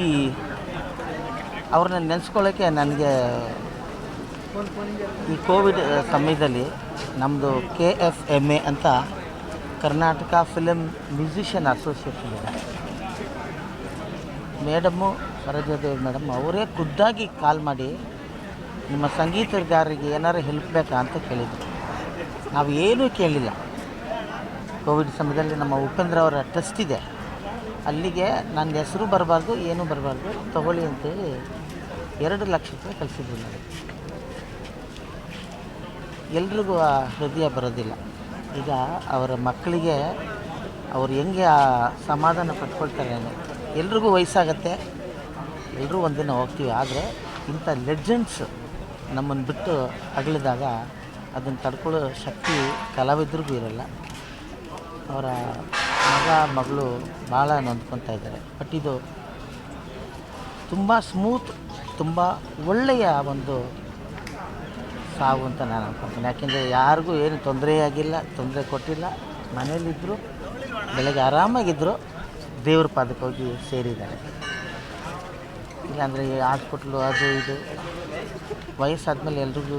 ಈ ಅವ್ರನ್ನ ನೆನೆಸ್ಕೊಳ್ಳೋಕ್ಕೆ ನನಗೆ ಈ ಕೋವಿಡ್ ಸಮಯದಲ್ಲಿ ನಮ್ಮದು ಕೆ ಎಫ್ ಎಂ ಎ ಅಂತ ಕರ್ನಾಟಕ ಫಿಲಮ್ ಮ್ಯೂಸಿಷಿಯನ್ ಅಸೋಸಿಯೇಷನ್ ಇದೆ. ಮೇಡಮ್ಮು ಸರೋಜಾದೇವಿ ಮೇಡಮ್ ಅವರೇ ಖುದ್ದಾಗಿ ಕಾಲ್ ಮಾಡಿ ನಿಮ್ಮ ಸಂಗೀತಗಾರರಿಗೆ ಏನಾರು ಹೆಲ್ಪ್ ಬೇಕಾ ಅಂತ ಕೇಳಿದರು. ನಾವು ಏನೂ ಕೇಳಿಲ್ಲ. ಕೋವಿಡ್ ಸಮಯದಲ್ಲಿ ನಮ್ಮ ಉಪೇಂದ್ರ ಅವರ ಟ್ರಸ್ಟ್ ಇದೆ. ಅಲ್ಲಿಗೆ ನನ್ನ ಹೆಸರು ಬರಬಾರ್ದು, ಏನೂ ಬರಬಾರ್ದು, ತಗೊಳ್ಳಿ ಅಂತೇಳಿ ಎರಡು ಲಕ್ಷ ರೂಪಾಯಿ ಕಳಿಸಿದ್ರು ನನಗೆ. ಎಲ್ರಿಗೂ ಆ ಹೃದಯ ಬರೋದಿಲ್ಲ. ಈಗ ಅವರ ಮಕ್ಕಳಿಗೆ ಅವ್ರು ಹೆಂಗೆ ಆ ಸಮಾಧಾನ ಪಟ್ಕೊಳ್ತಾರೆ ಎಲ್ರಿಗೂ ವಯಸ್ಸಾಗತ್ತೆ. ಎಲ್ಲರೂ ಒಂದಿನ ಹೋಗ್ತೀವಿ, ಆದರೆ ಇಂಥ ಲೆಜೆಂಡ್ಸ್ ನಮ್ಮನ್ನು ಬಿಟ್ಟು ಅಗಲಿದಾಗ ಅದನ್ನು ತಡ್ಕೊಳ್ಳೋ ಶಕ್ತಿ ಕಲಾವಿದ್ರಿಗೂ ಇರಲ್ಲ. ಅವರ ಮಗ ಮಗಳು ಭಾಳ ನೊಂದ್ಕೊತಾ ಇದ್ದಾರೆ. ಬಟ್ ಇದು ತುಂಬ ಸ್ಮೂತ್ ತುಂಬ ಒಳ್ಳೆಯ ಒಂದು ಸಾವು ಅಂತ ನಾನು ಅನ್ಕೊತೀನಿ. ಯಾಕೆಂದರೆ ಯಾರಿಗೂ ಏನು ತೊಂದರೆ ಆಗಿಲ್ಲ, ತೊಂದರೆ ಕೊಟ್ಟಿಲ್ಲ. ಮನೇಲಿದ್ದರು ಬೆಳಗ್ಗೆ ಆರಾಮಾಗಿದ್ದರು ದೇವ್ರ ಪಾದಕ್ಕೆ ಹೋಗಿ ಸೇರಿದ್ದಾರೆ. ಇಲ್ಲಾಂದರೆ ಹಾಸ್ಪಿಟ್ಲು ಅದು ಇದು ವಯಸ್ಸಾದಮೇಲೆ ಎಲ್ರಿಗೂ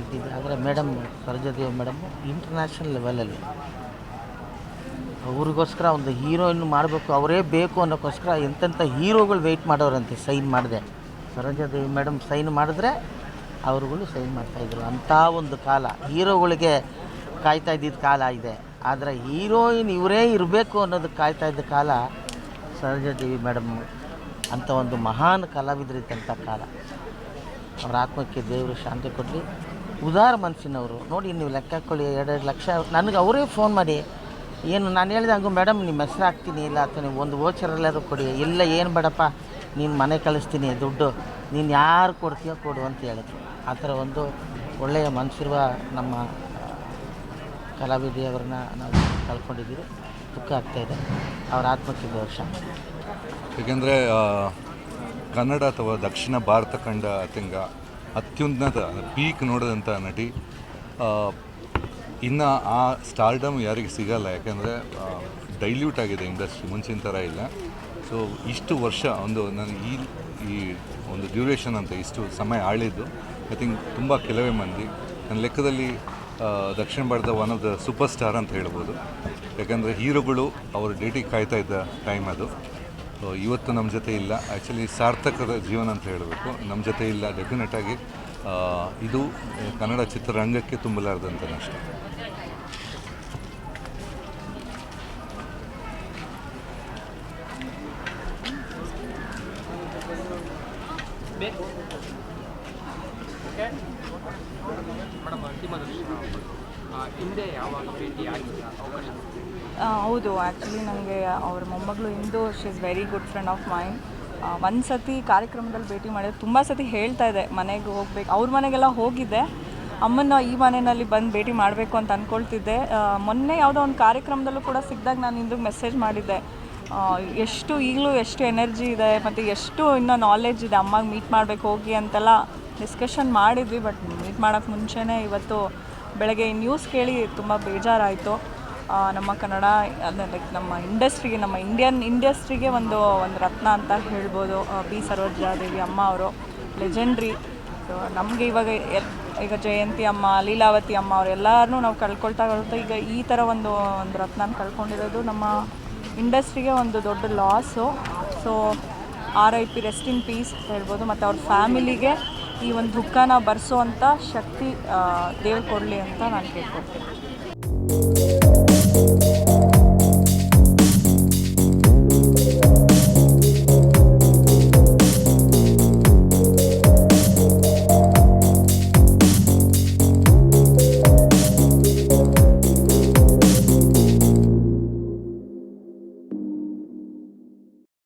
ಇದ್ದಿದೆ ಆದರೆ ಮೇಡಮ್ ಸರೋಜಾದೇವಿ ಮೇಡಮ್ ಇಂಟರ್ನ್ಯಾಷನಲ್ ಲೆವೆಲಲ್ಲಿ ಅವ್ರಿಗೋಸ್ಕರ ಒಂದು ಹೀರೋಯಿನ್ ಮಾಡಬೇಕು, ಅವರೇ ಬೇಕು ಅನ್ನೋಕ್ಕೋಸ್ಕರ ಎಂತೆಂಥ ಹೀರೋಗಳು ವೆಯ್ಟ್ ಮಾಡೋರಂತೆ ಸೈನ್ ಮಾಡಿದೆ. ಸರೋಜಾದೇವಿ ಮೇಡಮ್ ಸೈನ್ ಮಾಡಿದ್ರೆ ಅವ್ರುಗಳು ಸೈನ್ ಮಾಡ್ತಾಯಿದ್ರು ಅಂಥ ಒಂದು ಕಾಲ. ಹೀರೋಗಳಿಗೆ ಕಾಯ್ತಾ ಇದ್ದಿದ್ದ ಕಾಲ ಇದೆ. ಆದರೆ ಹೀರೋಯಿನ್ ಇವರೇ ಇರಬೇಕು ಅನ್ನೋದಕ್ಕೆ ಕಾಯ್ತಾ ಇದ್ದ ಕಾಲ ಸರೋಜಾದೇವಿ ಮೇಡಮ್ ಅಂಥ ಒಂದು ಮಹಾನ್ ಕಲಾವಿದರಿದ್ದಂಥ ಕಾಲ. ಅವ್ರ ಆತ್ಮಕ್ಕೆ ದೇವರು ಶಾಂತಿ ಕೊಡಲಿ. ಉದಾರ ಮನಸ್ಸಿನವರು ನೋಡಿ, ನೀವು ಲೆಕ್ಕ ಹಾಕ್ಕೊಳ್ಳಿ ಎರಡೆರಡು ಲಕ್ಷ. ನನಗೆ ಅವರೇ ಫೋನ್ ಮಾಡಿ ಏನು, ನಾನು ಹೇಳಿದೆ ಹಂಗು, ಮೇಡಮ್, ನಿಮ್ಮ ಹೆಸ್ರು ಹಾಕ್ತೀನಿ, ಇಲ್ಲ, ಅಥವಾ ನೀವು ಒಂದು ವೋಚರಲ್ಲಾದರೂ ಕೊಡಿ. ಇಲ್ಲ, ಏನು ಬೇಡಪ್ಪ, ನೀನು ಮನೆ ಕಳಿಸ್ತೀನಿ, ದುಡ್ಡು, ನೀನು ಯಾರು ಕೊಡ್ತೀಯೋ ಕೊಡು, ಅಂತ ಹೇಳಿದ್ರು. ಆ ಥರ ಒಂದು ಒಳ್ಳೆಯ ಮನಸ್ಸಿರುವ ನಮ್ಮ ಕಲಾವಿದೆಯವರನ್ನ ನಾವು ಕಳ್ಕೊಂಡಿದ್ದೀವಿ. ದುಃಖ ಆಗ್ತಾಯಿದೆ ಅವರ ಆತ್ಮಕ್ಕೆ ವರ್ಷ ಏಕೆಂದರೆ ಕನ್ನಡ ಅಥವಾ ದಕ್ಷಿಣ ಭಾರತ ಕಂಡ ಅತ್ಯಂಗ ಅತ್ಯುನ್ನತ ಪೀಕ್ ನೋಡಿದಂಥ ನಟಿ ಇನ್ನು ಆ ಸ್ಟಾರ್ಡಮ್ ಯಾರಿಗೆ ಸಿಗಲ್ಲ, ಯಾಕೆಂದರೆ ಡೈಲ್ಯೂಟ್ ಆಗಿದೆ ಇಂಡಸ್ಟ್ರಿ ಮುಂಚಿನ ಥರ ಇಲ್ಲ. ಸೊ ಇಷ್ಟು ವರ್ಷ ಒಂದು ನಾನು ಈ ಈ ಒಂದು ಡ್ಯೂರೇಷನ್ ಅಂತ ಇಷ್ಟು ಸಮಯ ಆಳಿದ್ದು ಐ ಥಿಂಕ್ ತುಂಬ ಕೆಲವೇ ಮಂದಿ ನನ್ನ ಲೆಕ್ಕದಲ್ಲಿ ದಕ್ಷಿಣ ಭಾರತದ one of the super star ಅಂತ ಹೇಳ್ಬೋದು. ಯಾಕಂದರೆ ಹೀರೋಗಳು ಅವ್ರ ಡೇಟಿಗೆ ಕಾಯ್ತಾ ಇದ್ದ ಟೈಮ್ ಅದು. ಇವತ್ತು ನಮ್ಮ ಜೊತೆ ಇಲ್ಲ. ಆ್ಯಕ್ಚುಲಿ ಸಾರ್ಥಕದ ಜೀವನ ಅಂತ ಹೇಳಬೇಕು. ನಮ್ಮ ಜೊತೆ ಇಲ್ಲ ಡೆಫಿನೆಟಾಗಿ ಇದು ಕನ್ನಡ ಚಿತ್ರರಂಗಕ್ಕೆ ತುಂಬಲಾರ್ದಂಥ ನಷ್ಟ ಮೇಡಮ್ ಅಂತಿಮದಲ್ಲಿ ಹಿಂದೆ ಯಾವಾಗ ಭೇಟಿ ಆಗಿಲ್ಲ ಅವಕಾಶ? ಹೌದು ಆ್ಯಕ್ಚುಲಿ ನನಗೆ ಅವ್ರ ಮೊಮ್ಮಗಳು Indu she is very good friend of mine ಒಂದು ಸತಿ ಕಾರ್ಯಕ್ರಮದಲ್ಲಿ ಭೇಟಿ ಮಾಡಿದ್ರೆ ತುಂಬ ಸತಿ ಹೇಳ್ತಾ ಇದೆ ಮನೆಗೆ ಹೋಗ್ಬೇಕು ಅವ್ರ ಮನೆಗೆಲ್ಲ ಹೋಗಿದ್ದೆ. ಅಮ್ಮನ ಈ ಮನೆಯಲ್ಲಿ ಬಂದು ಭೇಟಿ ಮಾಡಬೇಕು ಅಂತ ಅಂದ್ಕೊಳ್ತಿದ್ದೆ ಮೊನ್ನೆ ಯಾವುದೋ ಒಂದು ಕಾರ್ಯಕ್ರಮದಲ್ಲೂ ಕೂಡ ಸಿಕ್ಕಿದಾಗ ನಾನು ಇಂದು ಮೆಸೇಜ್ ಮಾಡಿದ್ದೆ. ಎಷ್ಟು ಈಗಲೂ ಎಷ್ಟು ಎನರ್ಜಿ ಇದೆ ಮತ್ತು ಎಷ್ಟು ಇನ್ನೂ ನಾಲೆಜ್ ಇದೆ, ಅಮ್ಮಗೆ ಮೀಟ್ ಮಾಡಬೇಕು, ಹೋಗಿ ಅಂತೆಲ್ಲ ಡಿಸ್ಕಷನ್ ಮಾಡಿದ್ವಿ ಬಟ್ ಮೀಟ್ ಮಾಡೋಕ್ಕೆ ಮುಂಚೆನೇ ಇವತ್ತು ಬೆಳಗ್ಗೆ ನ್ಯೂಸ್ ಕೇಳಿ ತುಂಬ ಬೇಜಾರಾಯಿತು. ನಮ್ಮ ಕನ್ನಡ ಲೈಕ್ ನಮ್ಮ ಇಂಡಸ್ಟ್ರಿಗೆ ನಮ್ಮ ಇಂಡಿಯನ್ ಇಂಡಸ್ಟ್ರಿಗೆ ಒಂದು ಒಂದು ರತ್ನ ಅಂತ ಹೇಳ್ಬೋದು. ಬಿ ಸರೋಜಾದೇವಿ ಅಮ್ಮ ಅವರು ಲೆಜೆಂಡ್ರಿ ನಮಗೆ ಇವಾಗ ಈಗ ಜಯಂತಿ ಅಮ್ಮ, ಲೀಲಾವತಿ ಅಮ್ಮ ಅವರೆಲ್ಲರನ್ನೂ ನಾವು ಕಳ್ಕೊಳ್ತಾ ಕಳ್ತಾ ಈಗ ಈ ಥರ ಒಂದು ಒಂದು ರತ್ನ ಕಳ್ಕೊಂಡಿರೋದು ನಮ್ಮ ಇಂಡಸ್ಟ್ರಿಗೆ ಒಂದು ದೊಡ್ಡ loss. So R I P rest in peace ಹೇಳ್ಬೋದು. ಮತ್ತು ಅವ್ರ ಫ್ಯಾಮಿಲಿಗೆ ಈ ಒಂದು ದುಃಖನ ಭರಿಸೋ ಅಂಥ ಶಕ್ತಿ ದೇವ್ರು ಕೊಡಲಿ ಅಂತ ನಾನು ಕೇಳ್ಕೊಡ್ತೀನಿ